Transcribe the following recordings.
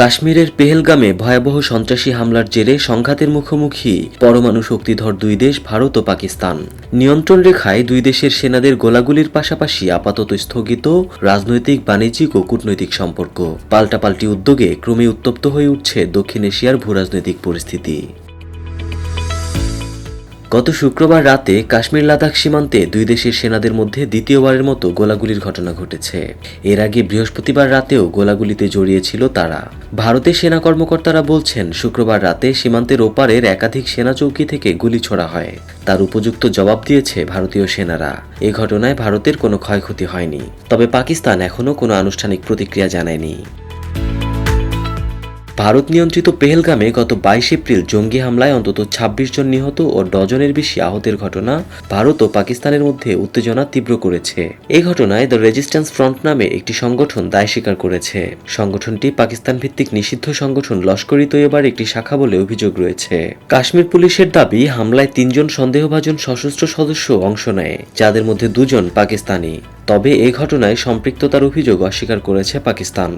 কাশ্মীরের পেহেলগামে ভয়াবহ সন্ত্রাসী হামলার জেরে সংঘাতের মুখোমুখি, পরমাণু শক্তিধর দুই দেশ, ভারত ও পাকিস্তান। নিয়ন্ত্রণ রেখায় দুই দেশের সেনাদের গোলাগুলির পাশাপাশি আপাতত স্থগিত রাজনৈতিক, বাণিজ্যিক ও কূটনৈতিক সম্পর্ক। পাল্টাপাল্টি উদ্যোগে ক্রমে উত্তপ্ত হয়ে উঠছে দক্ষিণ এশিয়ার ভূরাজনৈতিক পরিস্থিতি। গত শুক্রবার রাতে কাশ্মীর লাদাখ সীমান্তে দুই দেশের সেনাদের মধ্যে দ্বিতীয়বারের মতো গোলাগুলির ঘটনা ঘটেছে। এর আগে বৃহস্পতিবার রাতেও গোলাগুলিতে জড়িয়েছিল তারা। ভারতের সেনা কর্মকর্তারা বলছেন, শুক্রবার রাতে সীমান্তের ওপারের একাধিক সেনা চৌকি থেকে গুলি ছোড়া হয়। তার উপযুক্ত জবাব দিয়েছে ভারতীয় সেনারা। এ ঘটনায় ভারতের কোনো ক্ষয়ক্ষতি হয়নি। তবে পাকিস্তান এখনও কোনো আনুষ্ঠানিক প্রতিক্রিয়া জানায়নি। ভারত নিয়ন্ত্রিত পেহেলগামে গত বাইশ এপ্রিল জঙ্গি হামলায় অন্তত ২৬ জন নিহত ও ডজনের বেশি আহতের ঘটনা ভারত ও পাকিস্তানের মধ্যে উত্তেজনা তীব্র করেছে। এই ঘটনায় দ্য রেজিস্ট্যান্স ফ্রন্ট নামে একটি সংগঠন দায় স্বীকার করেছে। সংগঠনটি পাকিস্তান ভিত্তিক নিষিদ্ধ সংগঠন লস্করি তৈয়বার একটি শাখা বলে অভিযোগ রয়েছে। কাশ্মীর পুলিশের দাবি, হামলায় তিনজন সন্দেহভাজন সশস্ত্র সদস্য অংশ নেয়, যাদের মধ্যে দুজন পাকিস্তানি। তবে এ ঘটনায় সম্পৃক্ততার অভিযোগ অস্বীকার করেছে পাকিস্তান।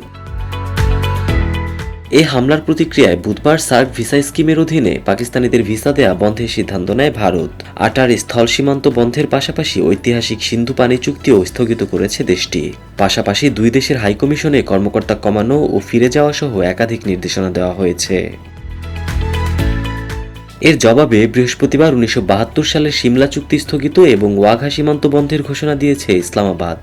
এই হামলার প্রতিক্রিয়ায় বুধবার সার্ক ভিসা স্কিমের অধীনে পাকিস্তানিদের ভিসা দেয়া বন্ধের সিদ্ধান্ত নেয় ভারত। আটার স্থল সীমান্ত বন্ধের পাশাপাশি ঐতিহাসিক সিন্ধু পানি চুক্তিও স্থগিত করেছে দেশটি। পাশাপাশি দুই দেশের হাইকমিশনে কর্মকর্তা কমানো ও ফিরে যাওয়া সহ একাধিক নির্দেশনা দেওয়া হয়েছে। এর জবাবে বৃহস্পতিবার উনিশশো সালের সিমলা চুক্তি স্থগিত এবং ওয়াঘা সীমান্ত বন্ধের ঘোষণা দিয়েছে ইসলামাবাদ।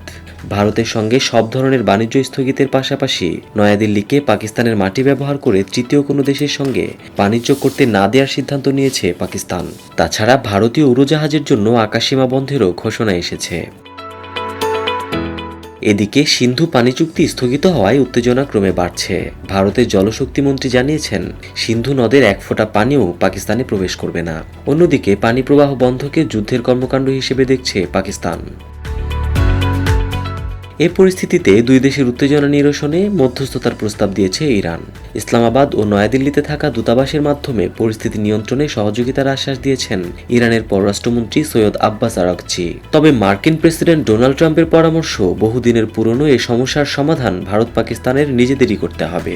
ভারতের সঙ্গে সব ধরনের বাণিজ্য স্থগিতের পাশাপাশি নয়াদিল্লিকে পাকিস্তানের মাটি ব্যবহার করে তৃতীয় কোনো দেশের সঙ্গে বাণিজ্য করতে না দেওয়ার সিদ্ধান্ত নিয়েছে পাকিস্তান। তাছাড়া ভারতীয় উড়োজাহাজের জন্য আকাশসীমা বন্ধেরও ঘোষণা এসেছে। এদিকে সিন্ধু পানি চুক্তি স্থগিত হওয়ায় উত্তেজনা ক্রমে বাড়ছে। ভারতের জলশক্তি মন্ত্রী জানিয়েছেন, সিন্ধু নদের এক ফোঁটা পানিও পাকিস্তানে প্রবেশ করবে না। অন্যদিকে পানি প্রবাহ বন্ধকে যুদ্ধের কর্মকাণ্ড হিসেবে দেখছে পাকিস্তান। এ পরিস্থিতিতে দুই দেশের উত্তেজনা নিরসনে মধ্যস্থতার প্রস্তাব দিয়েছে ইরান। ইসলামাবাদ ও নয়াদিল্লিতে থাকা দূতাবাসের মাধ্যমে পরিস্থিতি নিয়ন্ত্রণে সহযোগিতার আশ্বাস দিয়েছেন ইরানের পররাষ্ট্রমন্ত্রী সৈয়দ আব্বাস আরাকচি। তবে মার্কিন প্রেসিডেন্ট ডোনাল্ড ট্রাম্পের পরামর্শ বহুদিনের পুরনো এ সমস্যার সমাধান ভারত পাকিস্তানের নিজেদেরই করতে হবে।